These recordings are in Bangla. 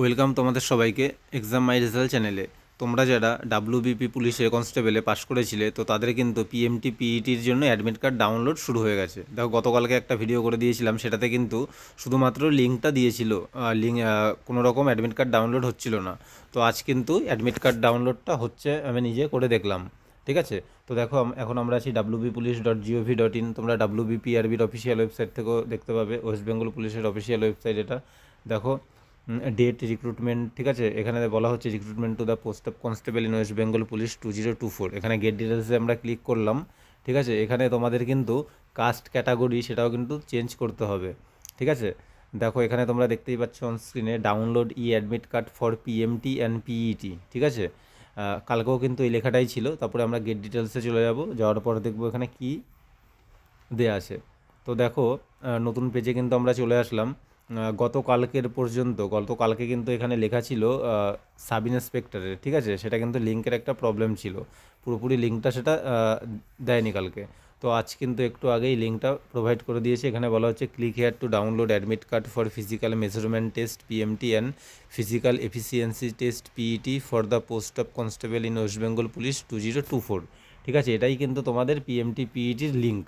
ওয়েলকাম তোমাদের সবাইকে এক্সাম মাই রেজাল্ট চ্যানেলে। তোমরা যারা ডাব্লিউবিপি পুলিশের কনস্টেবলে পাশ করেছিলে, তো তাদের কিন্তু পিএমটি পিইটির জন্য অ্যাডমিট কার্ড ডাউনলোড শুরু হয়ে গেছে। দেখো, গতকালকে একটা ভিডিও করে দিয়েছিলাম, সেটাতে কিন্তু শুধুমাত্র লিঙ্কটা দিয়েছিল লিঙ্ক কোনো রকম অ্যাডমিট কার্ড ডাউনলোড হচ্ছিল না। তো আজ কিন্তু অ্যাডমিট কার্ড ডাউনলোডটা হচ্ছে, আমি নিজে করে দেখলাম, ঠিক আছে? তো দেখো এখন আমরা আছি WB police dot gov dot in তোমরা ডাব্লিউবিপিআরবির অফিসিয়াল ওয়েবসাইট থেকেও দেখতে পাবে ওয়েস্ট বেঙ্গল পুলিশের অফিসিয়াল ওয়েবসাইট এটা। দেখো ডেট রিক্রুটমেন্ট ঠিক আছে? এখানে বলা হচ্ছে recruitment to the post of constable in West Bengal police two zero two four এখানে গেট ডিটেলসে আমরা ক্লিক করলাম, ঠিক আছে? এখানে তোমাদের কিন্তু কাস্ট ক্যাটাগরি সেটাও কিন্তু চেঞ্জ করতে হবে, ঠিক আছে? দেখো, এখানে তোমরা দেখতেই পাচ্ছ অন স্ক্রিনে download e admit card for PMT and PET ঠিক আছে? কালকেও কিন্তু এই লেখাটাই ছিল, তারপরে আমরা গেট ডিটেলসে চলে যাব, যাওয়ার পর দেখব এখানে কি দেয়া আছে। তো দেখো নতুন পেজে কিন্তু আমরা চলে আসলাম। গতকালকের পর্যন্ত, গতকালকে কিন্তু এখানে লেখা ছিল সাব ইন্সপেক্টরের, ঠিক আছে? সেটা কিন্তু লিঙ্কের একটা প্রবলেম ছিল। পুরোপুরি লিঙ্কটা সেটা দেয়নি কালকে। তো আজ কিন্তু একটু আগেই লিঙ্কটা প্রোভাইড করে দিয়েছে। এখানে বলা হচ্ছে click here to download admit card for physical measurement test PMT and physical efficiency test PET for the post of constable in West Bengal police two zero two four ঠিক আছে? এটাই কিন্তু তোমাদের পিএমটি পিইটির লিঙ্ক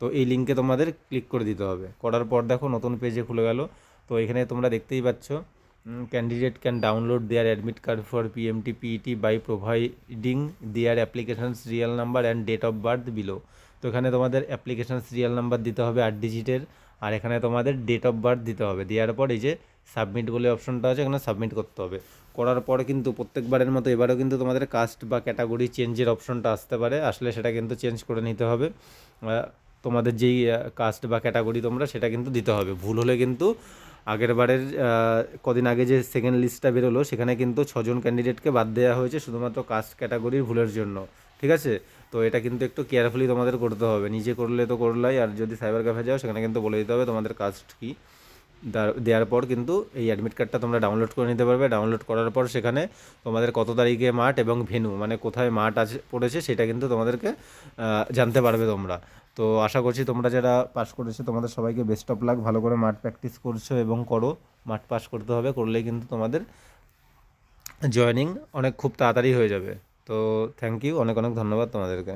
তো এই লিঙ্কে তোমাদের ক্লিক করে দিতে হবে। করার পর দেখো নতুন পেজে খুলে গেল। তো এখানে তোমরা দেখতেই পাচ্ছ candidate can download their admit card for PMT PET by providing their applications real number and date of birth below তো এখানে তোমাদের অ্যাপ্লিকেশনস রিয়াল নাম্বার দিতে হবে আট ডিজিটের আর এখানে তোমাদের ডেট অফ বার্থ দিতে হবে। দেওয়ার পর এই যে সাবমিট বলে অপশনটা আছে, এখানে সাবমিট করতে হবে। করার পর কিন্তু প্রত্যেকবারের মতো এবারেও কিন্তু তোমাদের কাস্ট বা ক্যাটাগরি চেঞ্জের অপশনটা আসতে পারে। আসলে সেটা কিন্তু চেঞ্জ করে নিতে হবে। তোমাদের যেই কাস্ট বা ক্যাটাগরি তোমরা, সেটা কিন্তু দিতে হবে। ভুল হলে কিন্তু আগের বারের কদিন আগে যে সেকেন্ড লিস্টটা বেরোলো, সেখানে কিন্তু ছজন ক্যান্ডিডেটকে বাদ দেওয়া হয়েছে শুধুমাত্র কাস্ট ক্যাটাগরির ভুলের জন্য। ঠিক আছে? তো এটা কিন্তু একটু কেয়ারফুলি তোমাদের করতে হবে। নিজে করলে তো করলাই, আর যদি সাইবার ক্যাফে যাও, সেখানে কিন্তু বলে দিতে হবে তোমাদের কাস্ট কী। দেওয়ার পর কিন্তু এই অ্যাডমিট কার্ডটা তোমরা ডাউনলোড করে নিতে পারবে। ডাউনলোড করার পর সেখানে তোমাদের কত তারিখে মাঠ এবং ভেনু মানে কোথায় মাঠ আছে, পড়েছে, সেটা কিন্তু তোমাদেরকে জানতে পারবে তোমরা। তো আশা করছি তোমরা যারা পাস করেছ, তোমাদের সবাইকে বেস্ট অফ লাক ভালো করে মাঠ প্র্যাকটিস করছ এবং করো। মাঠ পাস করতে হবে, করলে কিন্তু তোমাদের জয়নিং অনেক খুব তাড়াতাড়ি হয়ে যাবে। তো থ্যাংক ইউ অনেক অনেক ধন্যবাদ তোমাদেরকে।